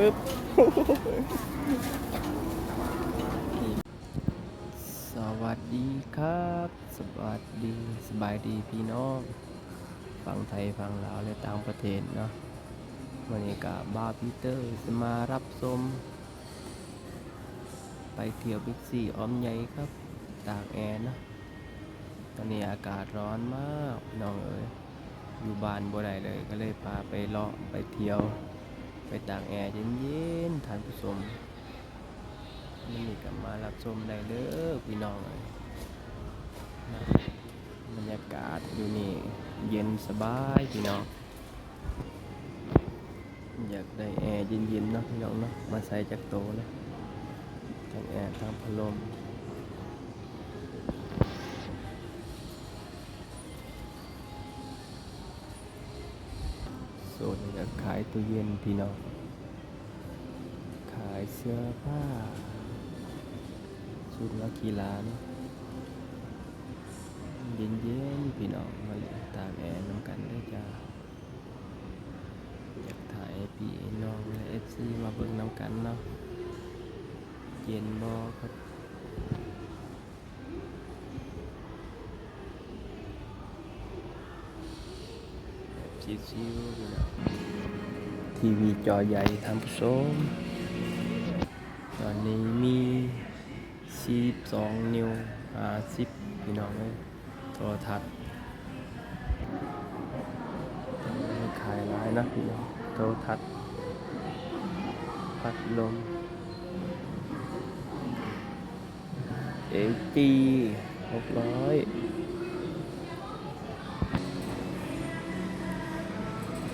ปึ๊บสวัสดีครับ สวัสดีสบายดีพี่น้องฟังไทยฟังลาวและต่างประเทศเนาะวันนี้กับบาร์พีเตอร์จะมารับชมไปเที่ยวบิ๊กซีออมใหญ่ครับ ตากแอร์เนาะตอนนี้อากาศร้อนมากน้องเอ๋ยอยู่บ้านบ่ได้เลยก็เลยพาไปเลาะไปเที่ยว ไปตากแอร์เย็นๆท่านผู้ชมมันนี่ก็มารับชมได้เด้อพี่น้องเอ้ยบรรยากาศอยู่นี่เย็นสบายพี่น้อง อยากได้แอร์เย็นๆเนาะพี่น้องเนาะมาใส่จากโตเนาะทั้งแอร์ทั้งพัดลม โซนนี้ก็ขายตู้เย็นพี่น้อง ขายเสื้อผ้าชุดนักกีฬานเนาะเย็นพี่น้องมาเล่ตากแอร์น้ำกันได้จ้าอยากถ่ายพี่น้องและเอฟซีมาเบิ่งน้ำกันเนาะเย็นบ่ครับแบบ ชิวๆพี่น้องทีวีจอใหญ่ท่านผู้ชมตอนนี้มี42นิ้ว50พี่น้องเลยโทรทัศน์ขายหลายนะพี่น้องโทรทัศน์พัดลมเอจีหกร้อย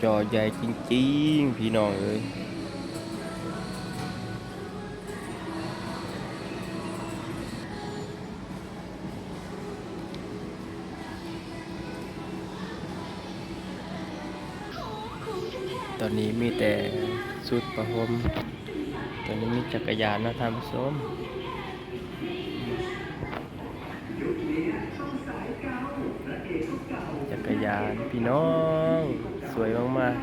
จอใหญ่จริงๆ พี่น้องเอ้ยตอนนี้มีแต่สุดประหมตอนนี้มีจักรยานนะท่านผู้ชมจักรยานพี่น้อง สวยมากๆ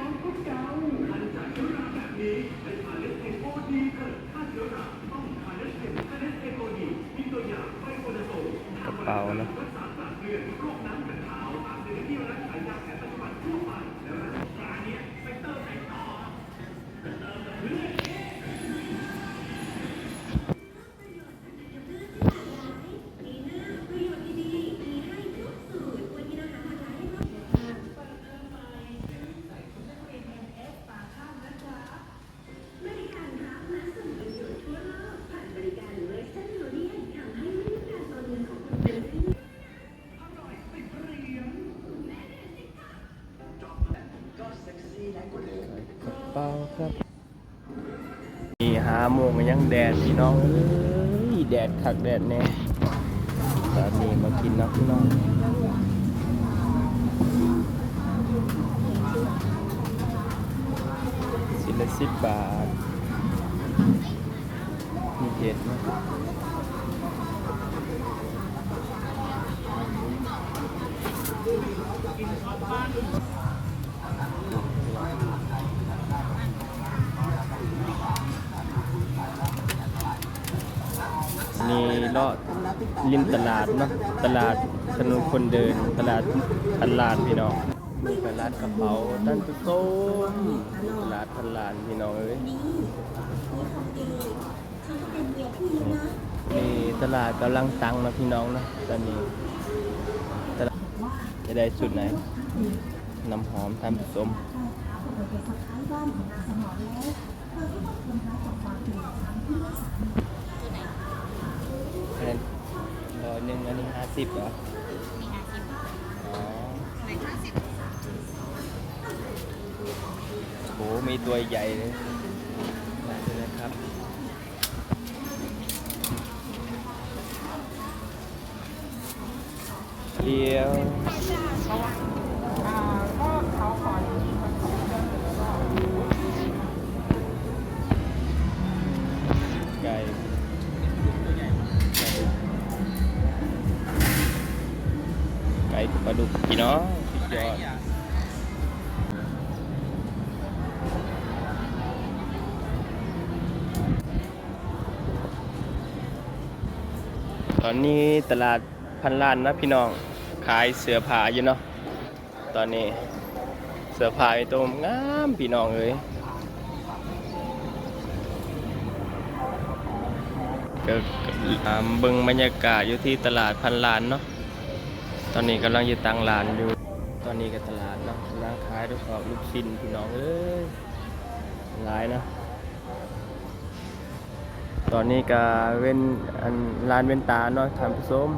กระเป๋าเนะ เป๋าครับนี่หาโมงก็ยังแดดพี่น้องเอ้ยแดดคักแดดแน่ตอนนี้มากินนะพี่น้องชิ้นละสิบบาทมีเห็ดไห เลาะริมตลาดเนาะตลาดถนนคนเดินตลาดพันลานพี่น้องนี่ตลาดกระเป๋าท่านผู้ชมตลาดพันลานพี่น้องเอ้ยนี่ตลาดกำลังตังนะพี่น้องนะตอนนี้ตลาดจะได้สุดไหนน้ำหอมท่านผู้ม อันนั้นร้อยหนึ่งอันนี้ห้าสิบเหรอมีห้าสิบอ๋อในห้าสิบโหมีตัวใหญ่เลยมาเลยนะครับเดียว พี่น้องตอนนี้ตลาดพันล้านนะพี่น้อง ขายเสือผ้าอยู่เนาะ ตอนนี้เสือผ้าไอ้ตัวงามพี่น้องเลยก็เบิ่งบรรยากาศอยู่ที่ตลาดพันล้านเนาะ ตอนนี้กำลังอยู่ตั้งร้านอยู่ ตอนนี้ก็ตลาดเนาะกำลังขายด้วยของลูกชิ้นพี่น้องเอ้ยหลายนะ ตอนนี้ก็เว้นอันร้านเว้นตาเนาะท่านผู้ม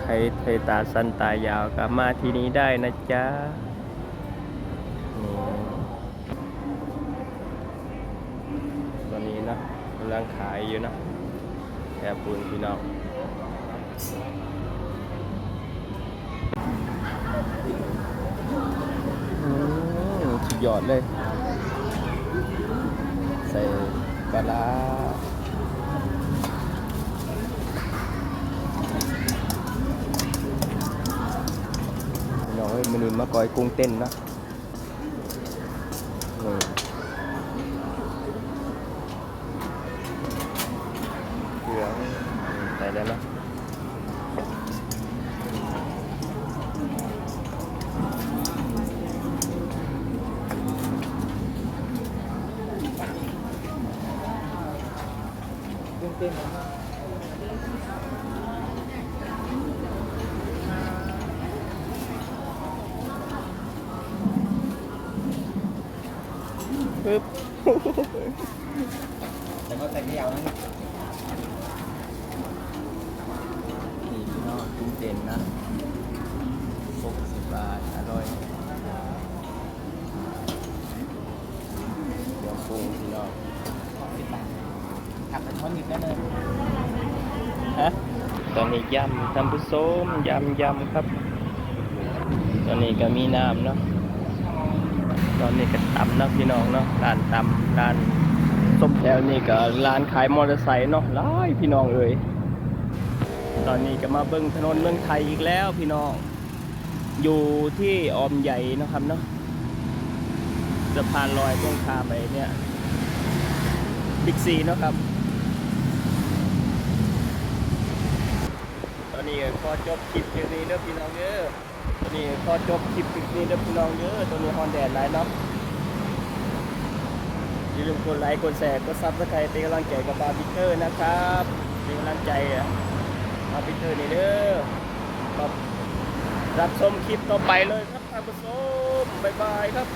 ใครไทตาสั้นตายาวก็มาที่นี้ได้นะจ๊ะตอนนี้นะกำลังขายอยู่นะแอบปูนพี่น้องอืมสุด ยอดเลย ใส่ปลาน้อยมันนี่มากอยกุ้งเต้นนะนี่เครื่องใส่ได้ไหม ปึ๊บแต่ก็ใส่ไม่ยาวนะนี่พี่น้องกุ้งเต้นนะ60บาทอร่อยเดี๋ยวปรุงพี่น้อง สิบบาทผักเป็นช้อนหยิบ ได้เลยฮะตอนนี้ยำทำผู้ส้มยำยำครับ ตอนนี้ก็มีน้ำเนาะตอนนี้ก็ตำเนาะพี่น้องเนาะร้านตำร้านส้มแถวนี่ก็ร้านขายมอเตอร์ไซค์เนาะหลายพี่น้องเอ่ยตอนนี้ก็มาเบิ่งถนนเมืองไทยอีกแล้วพี่น้อง อยู่ที่ออมใหญ่เนาะครับเนาะสะพานลอยตรงคาไปเนี่ยบิ๊กซีเนาะครับ ตอ นี้ก็จบคลิปคลิปนี้เด้อพี่น้องเด้อตอนนี้ก็จบคลิปคลิปนี้เด้อพี่น้องเด้อตัวนี้ฮอนแดดไลน์เนาะอย่าลืมกดไลค์กดแชร์กดซับสไครต์เป็นกำลังใจกับบาร์บิเกอร์นะครับเป็นกำลังใจอะบาร์บิเกอร์นี่เด้อครับรับชมคลิปต่อไปเลยครับท่านผู้ชมบ๊ายบายครับ